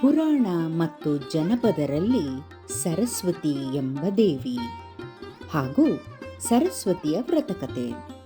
ಪುರಾಣ ಮತ್ತು ಜನಪದರಲ್ಲಿ ಸರಸ್ವತಿ ಎಂಬ ದೇವಿ ಹಾಗೂ ಸರಸ್ವತಿಯ ವ್ರತಕತೆ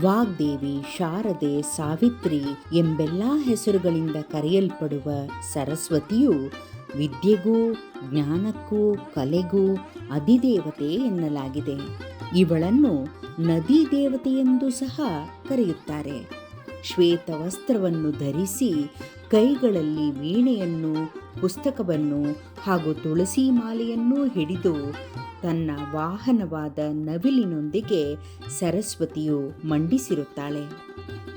ವಾಗ್ದೇವಿ, ಶಾರದೆ, ಸಾವಿತ್ರಿ ಎಂಬೆಲ್ಲ ಹೆಸರುಗಳಿಂದ ಕರೆಯಲ್ಪಡುವ ಸರಸ್ವತಿಯು ವಿದ್ಯೆಗೂ, ಜ್ಞಾನಕ್ಕೂ, ಕಲೆಗೂ ಅಧಿದೇವತೆ ಎನ್ನಲಾಗಿದೆ. ಇವಳನ್ನು ನದಿ ದೇವತೆ ಎಂದು ಸಹ ಕರೆಯುತ್ತಾರೆ. ಶ್ವೇತ ವಸ್ತ್ರವನ್ನು ಧರಿಸಿ ಕೈಗಳಲ್ಲಿ ವೀಣೆಯನ್ನು, ಪುಸ್ತಕವನ್ನು ಹಾಗೂ ತುಳಸಿ ಮಾಲೆಯನ್ನೂ ಹಿಡಿದು ತನ್ನ ವಾಹನವಾದ ನವಿಲಿನೊಂದಿಗೆ ಸರಸ್ವತಿಯು ಮಂಡಿಸಿರುತ್ತಾಳೆ.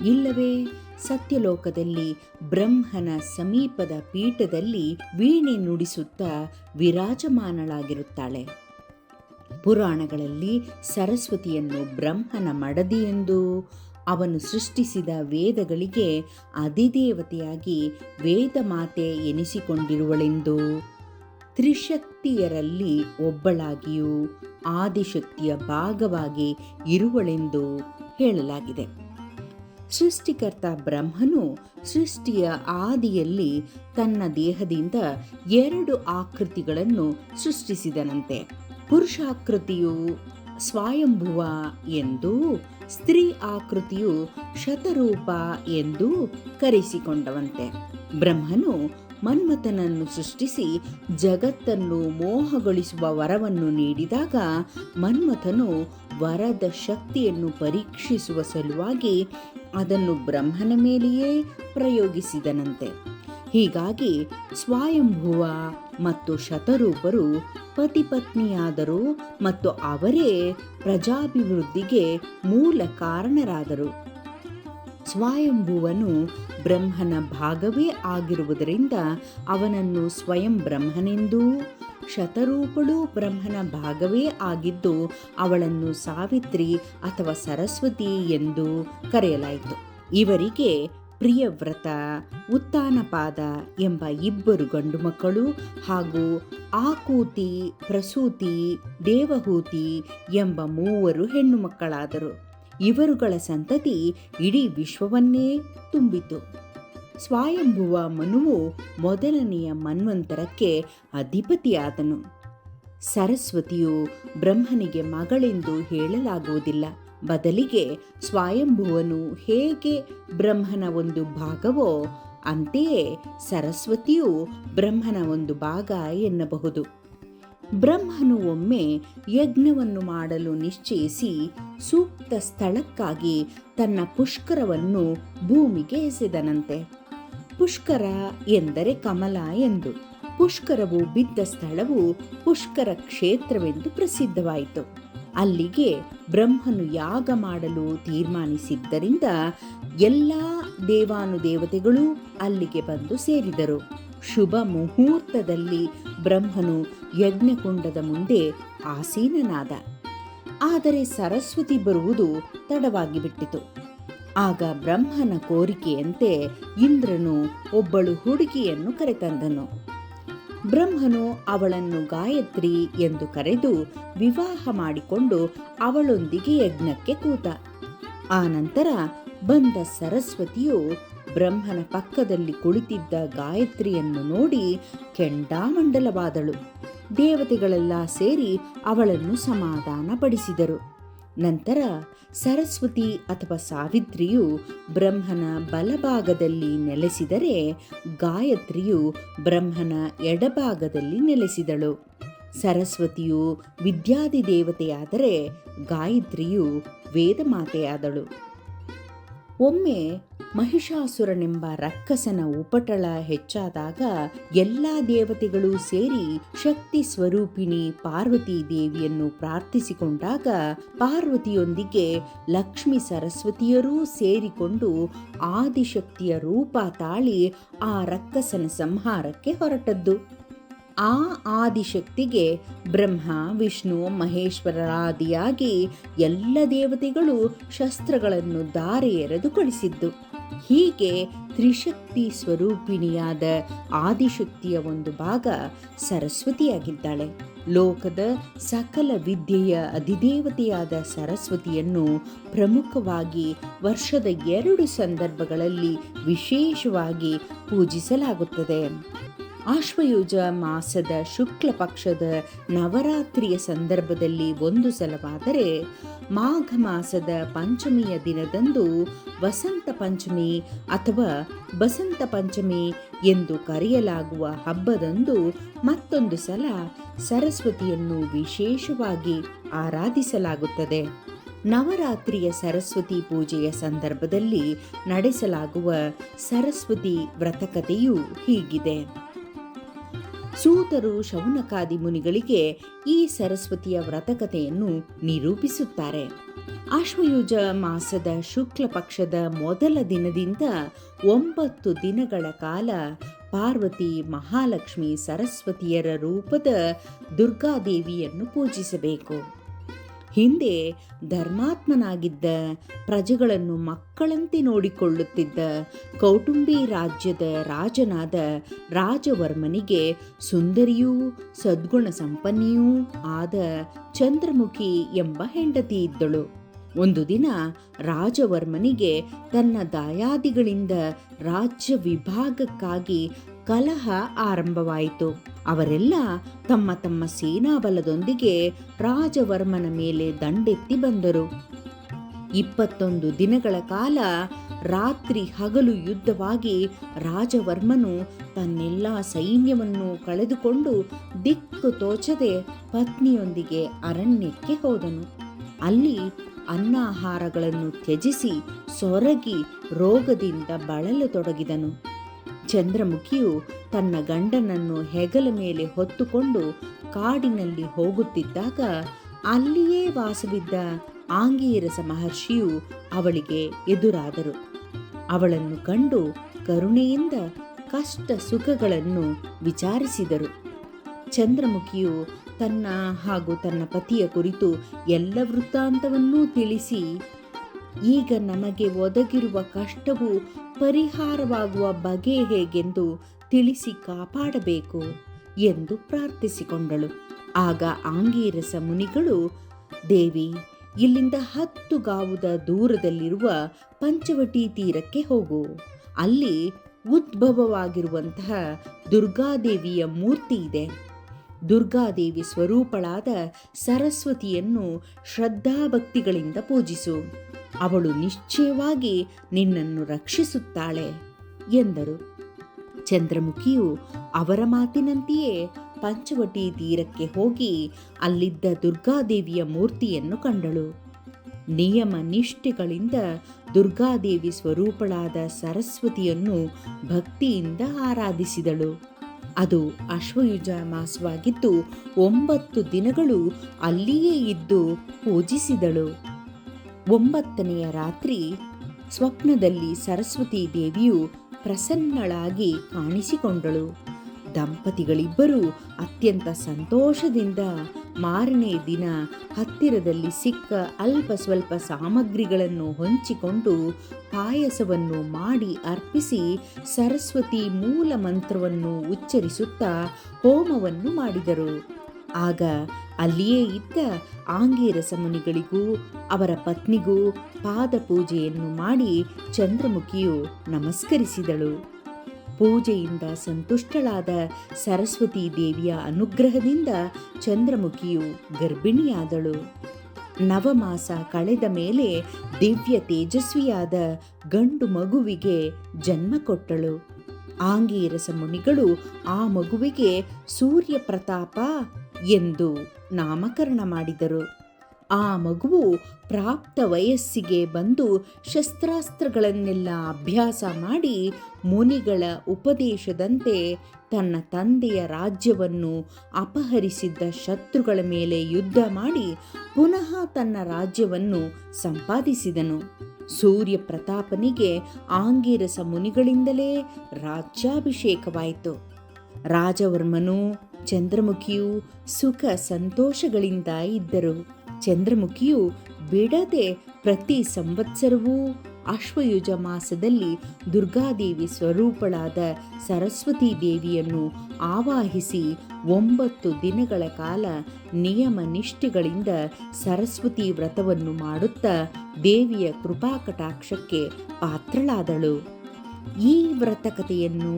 ಇಲ್ಲವೇ, ಸತ್ಯಲೋಕದಲ್ಲಿ ಬ್ರಹ್ಮನ ಸಮೀಪದ ಪೀಠದಲ್ಲಿ ವೀಣೆ ನುಡಿಸುತ್ತಾ ವಿರಾಜಮಾನಳಾಗಿರುತ್ತಾಳೆ. ಪುರಾಣಗಳಲ್ಲಿ ಸರಸ್ವತಿಯನ್ನು ಬ್ರಹ್ಮನ ಮಡದಿ ಎಂದು ಅವನು ಸೃಷ್ಟಿಸಿದ ವೇದಗಳಿಗೆ ಅಧಿದೇವತೆಯಾಗಿ ವೇದ ಮಾತೆ ಎನಿಸಿಕೊಂಡಿರುವಳೆಂದು. ತ್ರಿಶಕ್ತಿಯರಲ್ಲಿ ಒಬ್ಬಳಾಗಿಯೂ ಆದಿಶಕ್ತಿಯ ಭಾಗವಾಗಿ ಇರುವಳೆಂದು ಹೇಳಲಾಗಿದೆ. ಸೃಷ್ಟಿಕರ್ತ ಬ್ರಹ್ಮನು ಸೃಷ್ಟಿಯ ಆದಿಯಲ್ಲಿ ತನ್ನ ದೇಹದಿಂದ ಎರಡು ಆಕೃತಿಗಳನ್ನು ಸೃಷ್ಟಿಸಿದನಂತೆ. ಪುರುಷಾಕೃತಿಯು ಸ್ವಯಂಭುವ ಎಂದು ಸ್ತ್ರೀ ಆಕೃತಿಯು ಶತರೂಪ ಎಂದು ಕರೆಸಿಕೊಂಡವಂತೆ. ಬ್ರಹ್ಮನು ಮನ್ಮಥನನ್ನು ಸೃಷ್ಟಿಸಿ ಜಗತ್ತನ್ನು ಮೋಹಗೊಳಿಸುವ ವರವನ್ನು ನೀಡಿದಾಗ ಮನ್ಮಥನು ವರದ ಶಕ್ತಿಯನ್ನು ಪರೀಕ್ಷಿಸುವ ಸಲುವಾಗಿ ಅದನ್ನು ಬ್ರಹ್ಮನ ಮೇಲೆಯೇ ಪ್ರಯೋಗಿಸಿದನಂತೆ. ಹೀಗಾಗಿ ಸ್ವಯಂಭುವ ಮತ್ತು ಶತರೂಪರು ಪತಿಪತ್ನಿಯಾದರು ಮತ್ತು ಅವರೇ ಪ್ರಜಾಭಿವೃದ್ಧಿಗೆ ಮೂಲ ಕಾರಣರಾದರು. ಸ್ವಯಂಭುವನು ಬ್ರಹ್ಮನ ಭಾಗವೇ ಆಗಿರುವುದರಿಂದ ಅವನನ್ನು ಸ್ವಯಂ ಬ್ರಹ್ಮನೆಂದೂ, ಶತರೂಪಳು ಬ್ರಹ್ಮನ ಭಾಗವೇ ಆಗಿದ್ದು ಅವಳನ್ನು ಸಾವಿತ್ರಿ ಅಥವಾ ಸರಸ್ವತಿ ಎಂದು ಕರೆಯಲಾಯಿತು. ಇವರಿಗೆ ಪ್ರಿಯವ್ರತ, ಉತ್ತಾನಪಾದ ಎಂಬ ಇಬ್ಬರು ಗಂಡು ಮಕ್ಕಳು ಹಾಗೂ ಆಕೂತಿ, ಪ್ರಸೂತಿ, ದೇವಹೂತಿ ಎಂಬ ಮೂವರು ಹೆಣ್ಣು ಮಕ್ಕಳಾದರು ಇವರುಗಳ ಸಂತತಿ ಇಡೀ ವಿಶ್ವವನ್ನೇ ತುಂಬಿತು. ಸ್ವಯಂಭುವ ಮನುವು ಮೊದಲನೆಯ ಮನ್ವಂತರಕ್ಕೆ ಅಧಿಪತಿಯಾದನು. ಸರಸ್ವತಿಯು ಬ್ರಹ್ಮನಿಗೆ ಮಗಳೆಂದು ಹೇಳಲಾಗುವುದಿಲ್ಲ. ಬದಲಿಗೆ ಸ್ವಯಂಭುವನು ಹೇಗೆ ಬ್ರಹ್ಮನ ಒಂದು ಭಾಗವೋ ಅಂತೆಯೇ ಸರಸ್ವತಿಯು ಬ್ರಹ್ಮನ ಒಂದು ಭಾಗ ಎನ್ನಬಹುದು. ಬ್ರಹ್ಮನು ಒಮ್ಮೆ ಯಜ್ಞವನ್ನು ಮಾಡಲು ನಿಶ್ಚಯಿಸಿ ಸೂಕ್ತ ಸ್ಥಳಕ್ಕಾಗಿ ತನ್ನ ಪುಷ್ಕರವನ್ನು ಭೂಮಿಗೆ ಎಸೆದನಂತೆ. ಪುಷ್ಕರ ಎಂದರೆ ಕಮಲ ಎಂದು. ಪುಷ್ಕರವು ಬಿದ್ದ ಸ್ಥಳವು ಪುಷ್ಕರ ಕ್ಷೇತ್ರವೆಂದು ಪ್ರಸಿದ್ಧವಾಯಿತು. ಅಲ್ಲಿಗೆ ಬ್ರಹ್ಮನು ಯಾಗ ಮಾಡಲು ತೀರ್ಮಾನಿಸಿದ್ದರಿಂದ ಎಲ್ಲ ದೇವಾನುದೇವತೆಗಳು ಅಲ್ಲಿಗೆ ಬಂದು ಸೇರಿದರು. ಶುಭ ಮುಹೂರ್ತದಲ್ಲಿ ಬ್ರಹ್ಮನು ಯಜ್ಞಕುಂಡದ ಮುಂದೆ ಆಸೀನನಾದ. ಆದರೆ ಸರಸ್ವತಿ ಬರುವುದು ತಡವಾಗಿ ಬಿಟ್ಟಿತು ಆಗ ಬ್ರಹ್ಮನ ಕೋರಿಕೆಯಂತೆ ಇಂದ್ರನು ಒಬ್ಬಳು ಹುಡುಗಿಯನ್ನು ಕರೆತಂದನು. ಬ್ರಹ್ಮನು ಅವಳನ್ನು ಗಾಯತ್ರಿ ಎಂದು ಕರೆದು ವಿವಾಹ ಮಾಡಿಕೊಂಡು ಅವಳೊಂದಿಗೆ ಯಜ್ಞಕ್ಕೆ ಕೂತ. ಆ ನಂತರ ಬಂದ ಸರಸ್ವತಿಯು ಬ್ರಹ್ಮನ ಪಕ್ಕದಲ್ಲಿ ಕುಳಿತಿದ್ದ ಗಾಯತ್ರಿಯನ್ನು ನೋಡಿ ಕೆಂಡಾಮಂಡಲವಾದಳು. ದೇವತೆಗಳೆಲ್ಲ ಸೇರಿ ಅವಳನ್ನು ಸಮಾಧಾನಪಡಿಸಿದರು. ನಂತರ ಸರಸ್ವತಿ ಅಥವಾ ಸಾವಿತ್ರಿಯು ಬ್ರಹ್ಮನ ಬಲಭಾಗದಲ್ಲಿ ನೆಲೆಸಿದರೆ ಗಾಯತ್ರಿಯು ಬ್ರಹ್ಮನ ಎಡಭಾಗದಲ್ಲಿ ನೆಲೆಸಿದಳು. ಸರಸ್ವತಿಯು ವಿದ್ಯಾದಿ ದೇವತೆಯಾದರೆ ಗಾಯತ್ರಿಯು ವೇದಮಾತೆಯಾದಳು. ಒಮ್ಮೆ ಮಹಿಷಾಸುರನೆಂಬ ರಕ್ಕಸನ ಉಪಟಳ ಹೆಚ್ಚಾದಾಗ ಎಲ್ಲಾ ದೇವತೆಗಳು ಸೇರಿ ಶಕ್ತಿ ಸ್ವರೂಪಿಣಿ ಪಾರ್ವತಿ ದೇವಿಯನ್ನು ಪ್ರಾರ್ಥಿಸಿಕೊಂಡಾಗ ಪಾರ್ವತಿಯೊಂದಿಗೆ ಲಕ್ಷ್ಮಿ ಸರಸ್ವತಿಯರೂ ಸೇರಿಕೊಂಡು ಆದಿಶಕ್ತಿಯ ರೂಪ ತಾಳಿ ಆ ರಕ್ಕಸನ ಸಂಹಾರಕ್ಕೆ ಹೊರಟದ್ದು. ಆ ಆದಿಶಕ್ತಿಗೆ ಬ್ರಹ್ಮ, ವಿಷ್ಣು, ಮಹೇಶ್ವರರಾದಿಯಾಗಿ ಎಲ್ಲ ದೇವತೆಗಳು ಶಸ್ತ್ರಗಳನ್ನು ದಾರೆ ಎರೆದು ಕಳಿಸಿದ್ದು ಹೀಗೆ ತ್ರಿಶಕ್ತಿ ಸ್ವರೂಪಿಣಿಯಾದ ಆದಿಶಕ್ತಿಯ ಒಂದು ಭಾಗ ಸರಸ್ವತಿಯಾಗಿದ್ದಾಳೆ. ಲೋಕದ ಸಕಲ ವಿದ್ಯೆಯ ಅಧಿದೇವತೆಯಾದ ಸರಸ್ವತಿಯನ್ನು ಪ್ರಮುಖವಾಗಿ ವರ್ಷದ ಎರಡು ಸಂದರ್ಭಗಳಲ್ಲಿ ವಿಶೇಷವಾಗಿ ಪೂಜಿಸಲಾಗುತ್ತದೆ. ಆಶ್ವಯುಜ ಮಾಸದ ಶುಕ್ಲ ಪಕ್ಷದ ನವರಾತ್ರಿಯ ಸಂದರ್ಭದಲ್ಲಿ ಒಂದು ಸಲವಾದರೆ ಮಾಘ ಮಾಸದ ಪಂಚಮಿಯ ದಿನದಂದು ವಸಂತ ಪಂಚಮಿ ಅಥವಾ ಬಸಂತ ಪಂಚಮಿ ಎಂದು ಕರೆಯಲಾಗುವ ಹಬ್ಬದಂದು ಮತ್ತೊಂದು ಸಲ ಸರಸ್ವತಿಯನ್ನು ವಿಶೇಷವಾಗಿ ಆರಾಧಿಸಲಾಗುತ್ತದೆ. ನವರಾತ್ರಿಯ ಸರಸ್ವತಿ ಪೂಜೆಯ ಸಂದರ್ಭದಲ್ಲಿ ನಡೆಸಲಾಗುವ ಸರಸ್ವತಿ ವ್ರತಕಥೆಯು ಹೀಗಿದೆ. ಸೂತರು ಶೌನಕಾದಿ ಮುನಿಗಳಿಗೆ ಈ ಸರಸ್ವತಿಯ ವ್ರತಕಥೆಯನ್ನು ನಿರೂಪಿಸುತ್ತಾರೆ. ಆಶ್ವಯುಜ ಮಾಸದ ಶುಕ್ಲ ಪಕ್ಷದ ಮೊದಲ ದಿನದಿಂದ ಒಂಬತ್ತು ದಿನಗಳ ಕಾಲ ಪಾರ್ವತಿ ಮಹಾಲಕ್ಷ್ಮಿ ಸರಸ್ವತಿಯರ ರೂಪದ ದುರ್ಗಾದೇವಿಯನ್ನು ಪೂಜಿಸಬೇಕು. ಹಿಂದೆ ಧರ್ಮಾತ್ಮನಾಗಿದ್ದ ಪ್ರಜೆಗಳನ್ನು ಮಕ್ಕಳಂತೆ ನೋಡಿಕೊಳ್ಳುತ್ತಿದ್ದ ಕೌಟುಂಬಿ ರಾಜ್ಯದ ರಾಜನಾದ ರಾಜವರ್ಮನಿಗೆ ಸುಂದರಿಯೂ ಸದ್ಗುಣ ಸಂಪನ್ನಿಯೂ ಆದ ಚಂದ್ರಮುಖಿ ಎಂಬ ಹೆಂಡತಿ ಇದ್ದಳು. ಒಂದು ದಿನ ರಾಜವರ್ಮನಿಗೆ ತನ್ನ ದಾಯಾದಿಗಳಿಂದ ರಾಜ್ಯ ವಿಭಾಗಕ್ಕಾಗಿ ಕಲಹ ಆರಂಭವಾಯಿತು. ಅವರೆಲ್ಲ ತಮ್ಮ ತಮ್ಮ ಸೇನಾಬಲದೊಂದಿಗೆ ರಾಜವರ್ಮನ ಮೇಲೆ ದಂಡೆತ್ತಿ ಬಂದರು. ಇಪ್ಪತ್ತೊಂದು ದಿನಗಳ ಕಾಲ ರಾತ್ರಿ ಹಗಲು ಯುದ್ಧವಾಗಿ ರಾಜವರ್ಮನು ತನ್ನೆಲ್ಲ ಸೈನ್ಯವನ್ನು ಕಳೆದುಕೊಂಡು ದಿಕ್ಕು ತೋಚದೆ ಪತ್ನಿಯೊಂದಿಗೆ ಅರಣ್ಯಕ್ಕೆ ಹೋದನು. ಅಲ್ಲಿ ಅನ್ನಾಹಾರಗಳನ್ನು ತ್ಯಜಿಸಿ ಸೊರಗಿ ರೋಗದಿಂದ ಬಳಲತೊಡಗಿದನು. ಚಂದ್ರಮುಖಿಯು ತನ್ನ ಗಂಡನನ್ನು ಹೆಗಲ ಮೇಲೆ ಹೊತ್ತುಕೊಂಡು ಕಾಡಿನಲ್ಲಿ ಹೋಗುತ್ತಿದ್ದಾಗ ಅಲ್ಲಿಯೇ ವಾಸವಿದ್ದ ಆಂಗೀರಸ ಮಹರ್ಷಿಯು ಅವಳಿಗೆ ಎದುರಾದರು. ಅವಳನ್ನು ಕಂಡು ಕರುಣೆಯಿಂದ ಕಷ್ಟ ಸುಖಗಳನ್ನು ವಿಚಾರಿಸಿದರು. ಚಂದ್ರಮುಖಿಯು ತನ್ನ ಹಾಗೂ ತನ್ನ ಪತಿಯ ಕುರಿತು ಎಲ್ಲ ವೃತ್ತಾಂತವನ್ನೂ ತಿಳಿಸಿ ಈಗ ನಮಗೆ ಒದಗಿರುವ ಕಷ್ಟವು ಪರಿಹಾರವಾಗುವ ಬಗೆ ಹೇಗೆಂದು ತಿಳಿಸಿ ಕಾಪಾಡಬೇಕು ಎಂದು ಪ್ರಾರ್ಥಿಸಿಕೊಂಡಳು. ಆಗ ಆಂಗೀರಸ ಮುನಿಗಳು, ದೇವಿ, ಇಲ್ಲಿಂದ ಹತ್ತು ಗಾವುದ ದೂರದಲ್ಲಿರುವ ಪಂಚವಟಿ ತೀರಕ್ಕೆ ಹೋಗು. ಅಲ್ಲಿ ಉದ್ಭವವಾಗಿರುವಂತಹ ದುರ್ಗಾದೇವಿಯ ಮೂರ್ತಿ ಇದೆ. ದುರ್ಗಾದೇವಿ ಸ್ವರೂಪಳಾದ ಸರಸ್ವತಿಯನ್ನು ಶ್ರದ್ಧಾಭಕ್ತಿಗಳಿಂದ ಪೂಜಿಸು. ಅವಳು ನಿಶ್ಚಯವಾಗಿ ನಿನ್ನನ್ನು ರಕ್ಷಿಸುತ್ತಾಳೆ ಎಂದರು. ಚಂದ್ರಮುಖಿಯು ಅವರ ಮಾತಿನಂತೆಯೇ ಪಂಚವಟಿ ತೀರಕ್ಕೆ ಹೋಗಿ ಅಲ್ಲಿದ್ದ ದುರ್ಗಾದೇವಿಯ ಮೂರ್ತಿಯನ್ನು ಕಂಡಳು. ನಿಯಮ ನಿಷ್ಠೆಗಳಿಂದ ದುರ್ಗಾದೇವಿ ಸ್ವರೂಪಳಾದ ಸರಸ್ವತಿಯನ್ನು ಭಕ್ತಿಯಿಂದ ಆರಾಧಿಸಿದಳು. ಅದು ಅಶ್ವಯುಜ ಮಾಸವಾಗಿದ್ದು ಒಂಬತ್ತು ದಿನಗಳು ಅಲ್ಲಿಯೇ ಇದ್ದು ಪೂಜಿಸಿದಳು. ಒಂಬತ್ತನೆಯ ರಾತ್ರಿ ಸ್ವಪ್ನದಲ್ಲಿ ಸರಸ್ವತಿ ದೇವಿಯು ಪ್ರಸನ್ನಳಾಗಿ ಕಾಣಿಸಿಕೊಂಡಳು. ದಂಪತಿಗಳಿಬ್ಬರೂ ಅತ್ಯಂತ ಸಂತೋಷದಿಂದ ಮಾರನೇ ದಿನ ಹತ್ತಿರದಲ್ಲಿ ಸಿಕ್ಕ ಅಲ್ಪ ಸ್ವಲ್ಪ ಸಾಮಗ್ರಿಗಳನ್ನು ಹೊಂಚಿಕೊಂಡು ಪಾಯಸವನ್ನು ಮಾಡಿ ಅರ್ಪಿಸಿ ಸರಸ್ವತಿ ಮೂಲ ಮಂತ್ರವನ್ನು ಉಚ್ಚರಿಸುತ್ತಾ ಹೋಮವನ್ನು ಮಾಡಿದರು. ಆಗ ಅಲ್ಲಿಯೇ ಇದ್ದ ಆಂಗೀರಸ ಮುನಿಗಳಿಗೂ, ಅವರ ಪತ್ನಿಗೂ ಪಾದ ಪೂಜೆಯನ್ನು ಮಾಡಿ ಚಂದ್ರಮುಖಿಯು ನಮಸ್ಕರಿಸಿದಳು. ಪೂಜೆಯಿಂದ ಸಂತುಷ್ಟಳಾದ ಸರಸ್ವತಿ ದೇವಿಯ ಅನುಗ್ರಹದಿಂದ ಚಂದ್ರಮುಖಿಯು ಗರ್ಭಿಣಿಯಾದಳು. ನವಮಾಸ ಕಳೆದ ಮೇಲೆ ದಿವ್ಯ ತೇಜಸ್ವಿಯಾದ ಗಂಡು ಮಗುವಿಗೆ ಜನ್ಮ ಕೊಟ್ಟಳು. ಆಂಗೀರಸ ಮುನಿಗಳು ಆ ಮಗುವಿಗೆ ಸೂರ್ಯ ಪ್ರತಾಪ ಎಂದು ನಾಮಕರಣ ಮಾಡಿದರು. ಆ ಮಗುವು ಪ್ರಾಪ್ತ ವಯಸ್ಸಿಗೆ ಬಂದು ಶಸ್ತ್ರಾಸ್ತ್ರಗಳನ್ನೆಲ್ಲ ಅಭ್ಯಾಸ ಮಾಡಿ ಮುನಿಗಳ ಉಪದೇಶದಂತೆ ತನ್ನ ತಂದೆಯ ರಾಜ್ಯವನ್ನು ಅಪಹರಿಸಿದ್ದ ಶತ್ರುಗಳ ಮೇಲೆ ಯುದ್ಧ ಮಾಡಿ ಪುನಃ ತನ್ನ ರಾಜ್ಯವನ್ನು ಸಂಪಾದಿಸಿದನು. ಸೂರ್ಯ ಪ್ರತಾಪನಿಗೆ ಆಂಗಿರಸ ಮುನಿಗಳಿಂದಲೇ ರಾಜ್ಯಾಭಿಷೇಕವಾಯಿತು. ರಾಜವರ್ಮನು ಚಂದ್ರಮುಖಿಯು ಸುಖ ಸಂತೋಷಗಳಿಂದ ಇದ್ದರು. ಚಂದ್ರಮುಖಿಯು ಬಿಡದೆ ಪ್ರತಿ ಸಂವತ್ಸರವೂ ಅಶ್ವಯುಜ ಮಾಸದಲ್ಲಿ ದುರ್ಗಾದೇವಿ ಸ್ವರೂಪಳಾದ ಸರಸ್ವತಿ ದೇವಿಯನ್ನು ಆವಾಹಿಸಿ ಒಂಬತ್ತು ದಿನಗಳ ಕಾಲ ನಿಯಮ ನಿಷ್ಠೆಗಳಿಂದ ಸರಸ್ವತಿ ವ್ರತವನ್ನು ಮಾಡುತ್ತಾ ದೇವಿಯ ಕೃಪಾಕಟಾಕ್ಷಕ್ಕೆ ಪಾತ್ರಳಾದಳು. ಈ ವ್ರತಕಥೆಯನ್ನು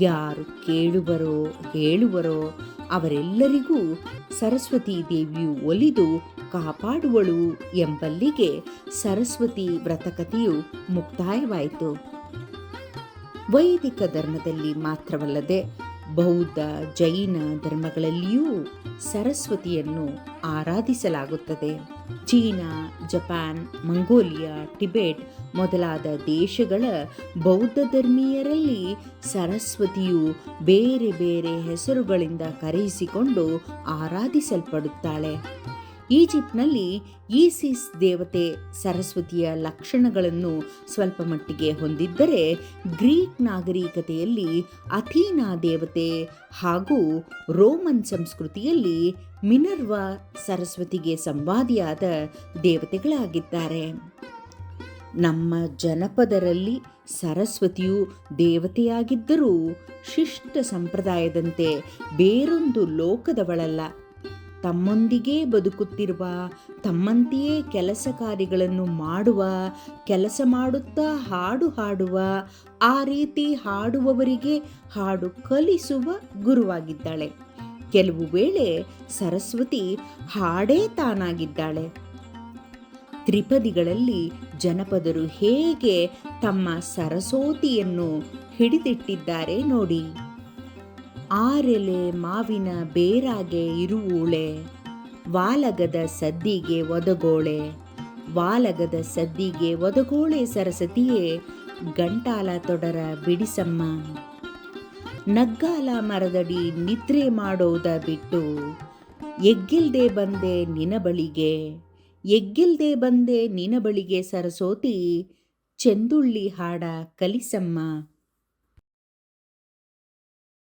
ಯಾರು ಕೇಳುವರೋ, ಹೇಳುವರೋ ಅವರೆಲ್ಲರಿಗೂ ಸರಸ್ವತಿ ದೇವಿಯು ಒಲಿದು ಕಾಪಾಡುವಳು ಎಂಬಲ್ಲಿಗೆ ಸರಸ್ವತಿ ವ್ರತಕಥೆಯು ಮುಕ್ತಾಯವಾಯಿತು. ವೈದಿಕ ಧರ್ಮದಲ್ಲಿ ಮಾತ್ರವಲ್ಲದೆ ಬೌದ್ಧ, ಜೈನ ಧರ್ಮಗಳಲ್ಲಿಯೂ ಸರಸ್ವತಿಯನ್ನು ಆರಾಧಿಸಲಾಗುತ್ತದೆ. ಚೀನಾ, ಜಪಾನ್, ಮಂಗೋಲಿಯಾ, ಟಿಬೆಟ್ ಮೊದಲಾದ ದೇಶಗಳ ಬೌದ್ಧ ಧರ್ಮೀಯರಲ್ಲಿ ಸರಸ್ವತಿಯು ಬೇರೆ ಬೇರೆ ಹೆಸರುಗಳಿಂದ ಕರೆಯಿಸಿಕೊಂಡು ಆರಾಧಿಸಲ್ಪಡುತ್ತಾಳೆ. ಈಜಿಪ್ಟ್ನಲ್ಲಿ ಈಸಿಸ್ ದೇವತೆ ಸರಸ್ವತಿಯ ಲಕ್ಷಣಗಳನ್ನು ಸ್ವಲ್ಪ ಮಟ್ಟಿಗೆ ಹೊಂದಿದ್ದರೆ ಗ್ರೀಕ್ ನಾಗರಿಕತೆಯಲ್ಲಿ ಅಥೀನಾ ದೇವತೆ ಹಾಗೂ ರೋಮನ್ ಸಂಸ್ಕೃತಿಯಲ್ಲಿ ಮಿನರ್ವ ಸರಸ್ವತಿಗೆ ಸಂವಾದಿಯಾದ ದೇವತೆಗಳಾಗಿದ್ದಾರೆ. ನಮ್ಮ ಜನಪದರಲ್ಲಿ ಸರಸ್ವತಿಯು ದೇವತೆಯಾಗಿದ್ದರೂ ಶಿಷ್ಟ ಸಂಪ್ರದಾಯದಂತೆ ಬೇರೊಂದು ಲೋಕದವಳಲ್ಲ. ತಮ್ಮೊಂದಿಗೇ ಬದುಕುತ್ತಿರುವ, ತಮ್ಮಂತೆಯೇ ಕೆಲಸ ಕಾರ್ಯಗಳನ್ನು ಮಾಡುವ, ಕೆಲಸ ಮಾಡುತ್ತಾ ಹಾಡು ಹಾಡುವ, ಆ ರೀತಿ ಹಾಡುವವರಿಗೆ ಹಾಡು ಕಲಿಸುವ ಗುರುವಾಗಿದ್ದಾಳೆ. ಕೆಲವು ವೇಳೆ ಸರಸ್ವತಿ ಹಾಡೇ ತಾನಾಗಿದ್ದಾಳೆ. ತ್ರಿಪದಿಗಳಲ್ಲಿ ಜನಪದರು ಹೇಗೆ ತಮ್ಮ ಸರಸ್ವತಿಯನ್ನು ಹಿಡಿದಿಟ್ಟಿದ್ದಾರೆ ನೋಡಿ. ಆರೆಲೆ ಮಾವಿನ ಬೇರಾಗೆ ಇರುವೂಳೆ, ವಾಲಗದ ಸದ್ದಿಗೆ ಒದಗೋಳೆ, ವಾಲಗದ ಸದ್ದಿಗೆ ಒದಗೋಳೆ ಸರಸ್ವತಿಯೇ, ಗಂಟಾಲ ತೊಡರ ಬಿಡಿಸಮ್ಮ. ನಗ್ಗಾಲ ಮರದಡಿ ನಿದ್ರೆ ಮಾಡೋದ ಬಿಟ್ಟು, ಎಗ್ಗಿಲ್ದೆ ಬಂದೆ ನಿನ ಬಳಿಗೆ, ಎಗ್ಗಿಲ್ದೆ ಬಂದೆ ನಿನ ಬಳಿಗೆ ಸರಸ್ವತಿ, ಚೆಂದುಳ್ಳಿ ಹಾಡ ಕಲಿಸಮ್ಮ.